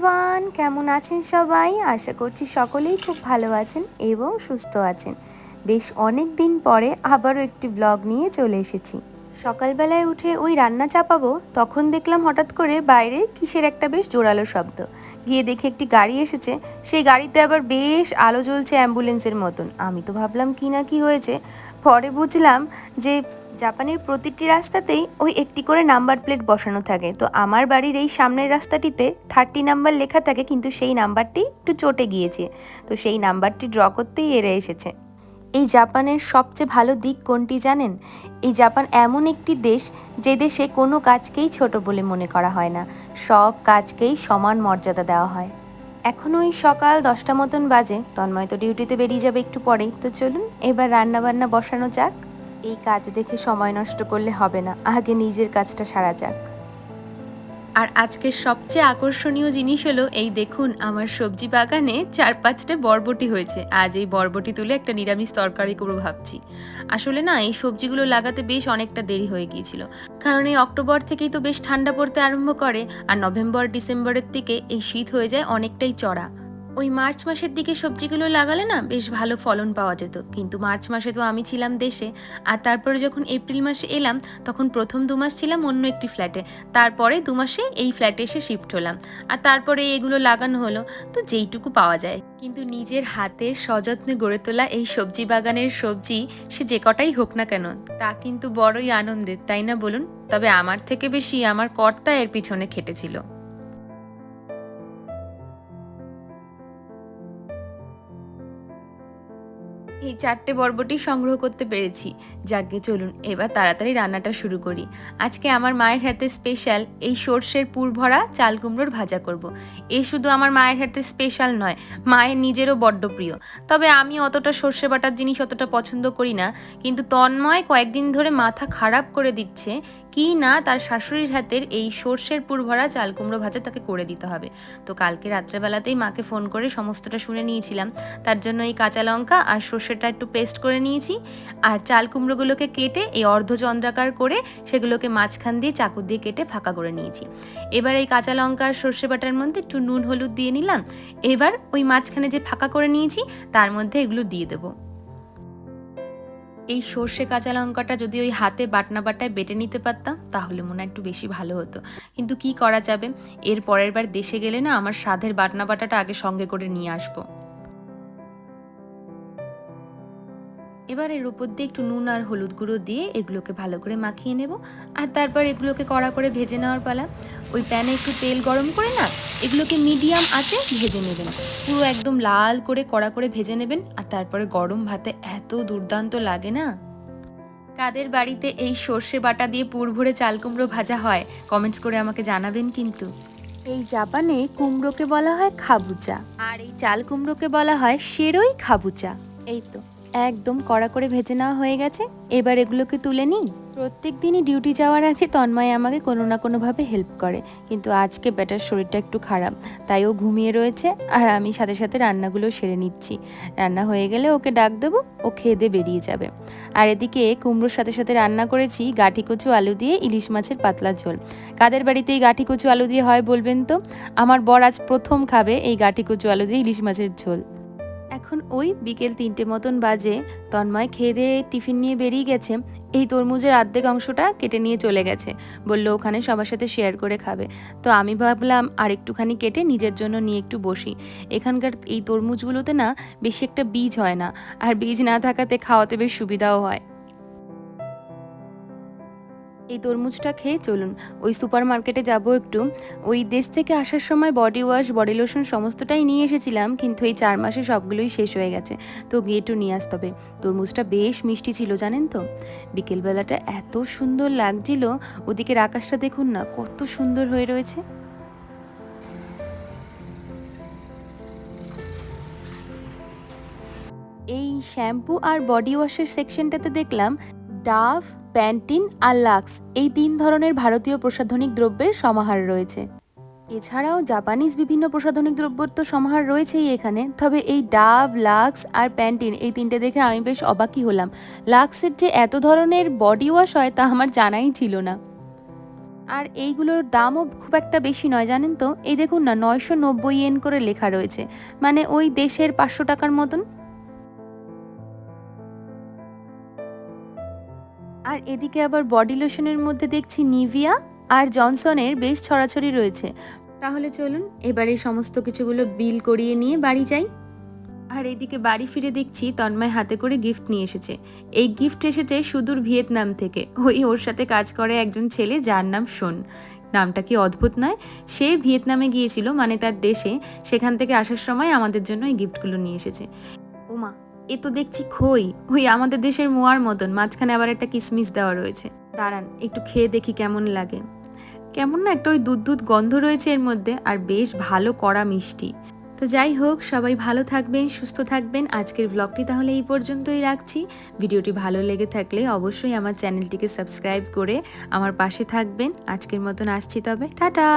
Everyone কেমন আছেন সবাই? আশা করছি সকলেই খুব ভালো আছেন এবং সুস্থ আছেন। বেশ অনেক দিন পরে আবারও একটি ব্লগ নিয়ে চলে এসেছি। সকালবেলায় উঠে ওই রান্না চাপাবো, তখন দেখলাম হঠাৎ করে বাইরে কিসের একটা বেশ জোরালো শব্দ। গিয়ে দেখি একটি গাড়ি এসেছে, সেই গাড়িতে আবার বেশ আলো জ্বলছে অ্যাম্বুলেন্সের মতন। আমি তো ভাবলাম কি না কি হয়েছে। পরে বুঝলাম যে জাপানের প্রতিটি রাস্তাতেই ওই একটি করে নাম্বার প্লেট বসানো থাকে। তো আমার বাড়ির এই সামনের রাস্তাটিতে থার্টি নাম্বার লেখা থাকে, কিন্তু সেই নাম্বারটি একটু চটে গিয়েছে। তো সেই নাম্বারটি ড্র করতেই এড়ে এসেছে। এই জাপানের সবচেয়ে ভালো দিক কোনটি জানেন? এই জাপান এমন একটি দেশ যে দেশে কোনো কাজকেই ছোট বলে মনে করা হয় না। সব কাজকেই সমান মর্যাদা দেওয়া হয়। এখন ওই সকাল দশটা মতন বাজে। তন্ময় তো ডিউটিতে বেরিয়ে যাবে একটু পরেই। তো চলুন, এবার রান্না বান্না বসানো যাক। এই কাজ দেখে সময় নষ্ট করলে হবে না। আগে নিজের কাজটা সারা যাক। আর আজকের সবচেয়ে আকর্ষণীয় জিনিস হলো এই দেখুন, আমার সবজি বাগানে চার পাঁচটা বরবটি হয়েছে। আজ এই বরবটি তুলে একটা নিরামিষ তরকারি করব ভাবছি। আসলে না, এই সবজিগুলো লাগাতে বেশ অনেকটা দেরি হয়ে গিয়েছিল। কারণ এই অক্টোবর থেকেই তো বেশ ঠান্ডা পড়তে আরম্ভ করে, আর নভেম্বর, ডিসেম্বরের দিকে এই শীত হয়ে যায় অনেকটাই চড়া। ওই মার্চ মাসের দিকে সবজিগুলো লাগালে না বেশ ভালো ফলন পাওয়া যেত। কিন্তু মার্চ মাসে তো আমি ছিলাম দেশে, আর তারপরে যখন এপ্রিল মাসে এলাম, তখন প্রথম দু মাস ছিলাম অন্য একটি ফ্ল্যাটে তারপরে দু মাসে এই ফ্ল্যাটে এসে শিফট হলাম। আর তারপরে এগুলো লাগানো হলো, তো যেইটুকু পাওয়া যায়। কিন্তু নিজের হাতে সযত্নে গড়ে তোলা এই সবজি বাগানের সবজি, সে যে কটাই হোক না কেন, তা কিন্তু বড়ই আনন্দের, তাই না বলুন? তবে আমার থেকে বেশি আমার কর্তা এর পিছনে খেটেছিল। এই চারটে বরবটি সংগ্রহ করতে পেরেছি। যাকে চলুন এবার তাড়াতাড়ি রান্নাটা শুরু করি। আজকে আমার মায়ের হাতে স্পেশাল এই সর্ষের পুর ভরা চাল কুমড়োর ভাজা করব। এ শুধু আমার মায়ের হাতে স্পেশাল নয়, মায়ের নিজেরও বড্ড প্রিয়। তবে আমি অতটা সর্ষে বাটার জিনিস অতটা পছন্দ করি না, কিন্তু তন্ময় কয়েকদিন ধরে মাথা খারাপ করে দিচ্ছে কি না তার শাশুড়ির হাতের এই সর্ষের পুর ভরা চাল কুমড়ো ভাজা তাকে করে দিতে হবে। তো কালকে রাত্রেবেলাতেই মাকে ফোন করে সমস্তটা শুনে নিয়েছিলাম। তার জন্য এই কাঁচা লঙ্কা আর সর্ষেটা একটু পেস্ট করে নিয়েছি। আর চাল কুমড়োগুলোকে কেটে এই অর্ধচন্দ্রাকার করে সেগুলোকে মাঝখান দিয়ে চাকু দিয়ে কেটে ফাঁকা করে নিয়েছি। এবার এই কাঁচা লঙ্কা আর সর্ষে বাটার মধ্যে একটু নুন, হলুদ দিয়ে নিলাম। এবার ওই মাঝখানে যে ফাঁকা করে নিয়েছি, তার মধ্যে এগুলো দিয়ে দেবো। এই সর্ষে কাঁচা লঙ্কাটা যদি ওই হাতে বাটনা বাটায় বেটে নিতে পারতাম, তাহলে মনে একটু বেশি ভালো হতো। কিন্তু কি করা যাবে? এর পরের বার দেশে গেলে না আমার স্বাদের বাটনা বাটাটা আগে সঙ্গে করে নিয়ে আসব। এবার এর উপর দিয়ে একটু নুন আর হলুদ গুঁড়ো দিয়ে এগুলোকে ভালো করে মাখিয়ে নেব। আর তারপর এগুলোকে কড়া করে ভেজে নেওয়ার পালা। ওই প্যানে একটু তেল গরম করে না, এগুলোকে মিডিয়াম আঁচে ভেজে নেবেন। পুরো একদম লাল করে কড়া করে ভেজে নেবেন। আর তারপরে গরম ভাতে এত দুর্দান্ত লাগে না। কাদের বাড়িতে এই সর্ষে বাটা দিয়ে পুর ভরে চাল কুমড়ো ভাজা হয় কমেন্টস করে আমাকে জানাবেন কিন্তু। এই জাপানে কুমড়োকে বলা হয় খাবুচা। আর এই চাল কুমড়োকে বলা হয় সেরই খাবুচা। এই তো। একদম কড়া করে ভেজে নেওয়া হয়ে গেছে। এবার এগুলোকে তুলে নিই। প্রত্যেক দিনই ডিউটি যাওয়ার আগে তন্ময় আমাকে কোনো না কোনোভাবে হেল্প করে। কিন্তু আজকে বেটার শরীরটা একটু খারাপ, তাই ও ঘুমিয়ে রয়েছে আর আমি সাথে সাথে রান্নাগুলো সেরে নিচ্ছি। রান্না হয়ে গেলে ওকে ডাক দেবো, ও খেয়ে দিয়ে বেরিয়ে যাবে। আর এদিকে কুমড়োর সাথে সাথে রান্না করেছি গাঠি কচু আলু দিয়ে ইলিশ মাছের পাতলা ঝোল। কাদের বাড়িতে এই গাঠি কচু আলু দিয়ে হয় বলবেন তো? আমার বর আজ প্রথম খাবে এই গাঠি কচু আলু দিয়ে ইলিশ মাছের ঝোল। এখন ওই বিকেল তিনটে মতন বাজে, তন্ময় খেয়ে দিয়ে টিফিন নিয়ে বেরিয়ে গেছে। এই তরমুজের আর্ধেক অংশটা কেটে নিয়ে চলে গেছে। বলল, ওখানে সবার সাথে শেয়ার করে খাবে। তো আমি ভাবলাম, আর একটুখানি কেটে নিজের জন্য নিয়ে একটু বসি। এখানকার এই তরমুজগুলোতে না, বেশি একটা বীজ হয় না। আর বীজ না থাকাতে খাওয়াতে বেশ সুবিধাও হয়। এই তরমুজটা খেয়ে চলুন। ওই সুপার মার্কেটে যাব একটু। ওই দেশ থেকে আসার সময় বডি ওয়াশ বডি লোশন সমস্তটাই নিয়ে এসেছিলাম, কিন্তু এই চার মাসে সবগুলোই শেষ হয়ে গেছে। তো গিয়ে একটু নিয়ে আসতে হবে। তরমুজটা বেশ মিষ্টি ছিল, জানেন তো? বিকেলবেলাটা এত সুন্দর লাগছিল। ওদিকের আকাশটা দেখুন না, কত সুন্দর হয়ে রয়েছে। এই শ্যাম্পু আর বডি ওয়াশের সেকশনটাতে দেখলাম ডাভ, প্যান্টিন আর লাক্স এই তিন ধরনের ভারতীয় প্রসাধনিক দ্রব্যের সমাহার রয়েছে। এছাড়াও জাপানিজ বিভিন্ন প্রসাধনিক দ্রব্যর তো সমাহার রয়েছেই এখানে, তবে এই ডাভ, লাক্স আর প্যান্টিন এই তিনটে দেখে আমি বেশ অবাকই হলাম। লাক্সের যে এত ধরনের বডি ওয়াশ হয় তা আমার জানাই ছিল না। আর এইগুলোর দামও খুব একটা বেশি নয়, জানেন তো? এই দেখুন না, নয়শো নব্বই এন করে লেখা রয়েছে। মানে ওই দেশের পাঁচশো টাকার মতন। আর এদিকে আবার বডি লোশনের মধ্যে দেখছি নিভিয়া আর জনসনের বেশ ছড়াছড়ি রয়েছে। তাহলে চলুন, এবার সমস্ত কিছুগুলো বিল করিয়ে নিয়ে বাড়ি যাই। আর এদিকে বাড়ি ফিরে দেখছি তন্ময় হাতে করে গিফট নিয়ে এসেছে। এই গিফট এসেছে সুদূর ভিয়েতনাম থেকে। ওই ওর সাথে কাজ করে একজন ছেলে যার নাম শোন নামটা কি অদ্ভুত নয়? সে ভিয়েতনামে গিয়েছিল মানে তার দেশে। সেখান থেকে আসার সময় আমাদের জন্য এই গিফটগুলো নিয়ে এসেছে। এ তো দেখছি খই। ওই আমাদের দেশের মোয়ার মতন, মাঝখানে আবার একটা কিসমিস দেওয়া রয়েছে। দাঁড়ান, একটু খেয়ে দেখি কেমন লাগে। কেমন না একটা ওই দুধ দুধ গন্ধ রয়েছে এর মধ্যে, আর বেশ ভালো কড়া মিষ্টি। তো যাই হোক, সবাই ভালো থাকবেন, সুস্থ থাকবেন। আজকের ব্লগটি তাহলে এই পর্যন্তই রাখছি। ভিডিওটি ভালো লেগে থাকলে অবশ্যই আমার চ্যানেলটিকে সাবস্ক্রাইব করে আমার পাশে থাকবেন। আজকের মতন আসছি তবে, টাটা!